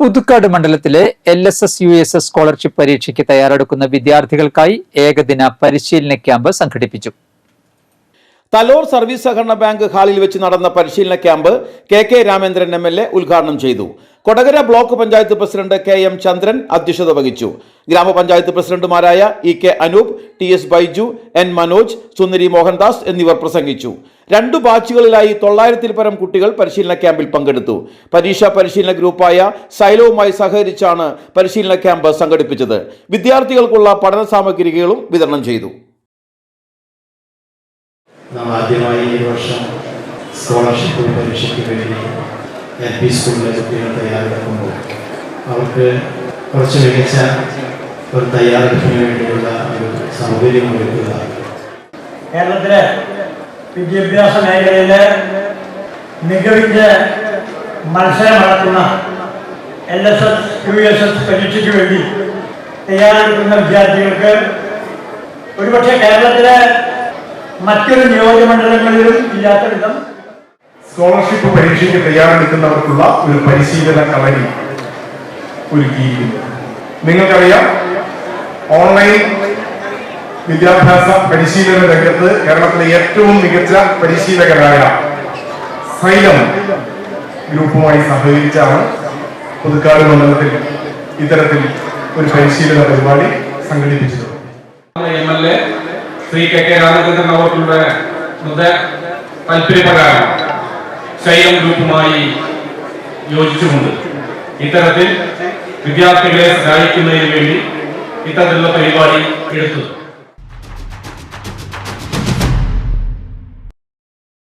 പുതുക്കാട് മണ്ഡലത്തിലെ L S S U S S scholarship പരീക്ഷയ്ക്ക് തയ്യാറെടുക്കുന്ന വിദ്യാർത്ഥികൾക്കായി ഏകദിന പരിശീലന ക്യാമ്പ് സംഘടിപ്പിച്ചു. തലോർ സർവീസ് സഹകരണ ബാങ്ക് ഹാളിൽ വെച്ച് നടന്ന പരിശീലന camp K K Ramendran M L A ഉദ്ഘാടനം ചെയ്തു. Kodakara block panchayat president K M Chandran അധ്യക്ഷത വഹിച്ചു. ഗ്രാമപഞ്ചായത്ത് പ്രസിഡന്റുമാരായ E K Anoop T S Baiju N Manoj Sundari Mohandas എന്നിവർ പ്രസംഗിച്ചു. രണ്ടു ബാച്ചുകളിലായി തൊള്ളായിരത്തിൽ പരം കുട്ടികൾ പരിശീലന ക്യാമ്പിൽ പങ്കെടുത്തു. പരീക്ഷാ പരിശീലന ഗ്രൂപ്പായ സൈലവുമായി സഹകരിച്ചാണ് പരിശീലന ക്യാമ്പ് സംഘടിപ്പിച്ചത്. വിദ്യാർത്ഥികൾക്കുള്ള പഠന സാമഗ്രികളും വിതരണം ചെയ്തു. നാം ആദ്യമായി ഈ വർഷം സ്കോളർഷിപ്പ് പരീക്ഷയ്ക്ക് വേണ്ടി എൽ പി സ്കൂളിലെ കുട്ടികൾ തയ്യാറെടുക്കുമ്പോൾ അവർക്ക് കുറച്ച് മികച്ച ഒരു തയ്യാറെടുപ്പിന് വേണ്ടിയുള്ള ഒരു സൗകര്യം ഒരുക്കുക കേരളത്തിലെ വിദ്യാഭ്യാസ മേഖലയിലെ മികവിന്റെ മത്സരം നടത്തുന്ന L S S U S S പരീക്ഷയ്ക്ക് വേണ്ടി തയ്യാറെടുക്കുന്ന വിദ്യാർത്ഥികൾക്ക് ഒരുപക്ഷെ കേരളത്തിലെ മറ്റൊരു നിയോജകമണ്ഡലങ്ങളിലും ഇല്ലാത്ത വിധം സ്കോളർഷിപ്പ് പരീക്ഷയ്ക്ക് തയ്യാറെടുക്കുന്നവർക്കുള്ള ഒരു പരിശീലന കളരി ഒരുക്കിയിരിക്കുന്നു. നിങ്ങൾക്കറിയാം ഓൺലൈൻ വിദ്യാഭ്യാസ പരിശീലന രംഗത്ത് കേരളത്തിലെ ഏറ്റവും മികച്ച പരിശീലകരായ സൈലം ഗ്രൂപ്പുമായി സഹകരിച്ചാണ് പുതുക്കാട് മണ്ഡലത്തിൽ ഇത്തരത്തിൽ ഒരു പരിശീലന പരിപാടി സംഘടിപ്പിച്ചത്. M L A Shri K K Ramachandran അവർക്കുള്ള നിർദ്ദ താല്പര്യപ്രകാരം ശൈലം ഗ്രൂപ്പുമായി യോജിച്ചുകൊണ്ട് ഇത്തരത്തിൽ വിദ്യാർത്ഥികളെ സഹായിക്കുന്നതിന് വേണ്ടി ഇത്തരത്തിലുള്ള പരിപാടി എടുത്തത്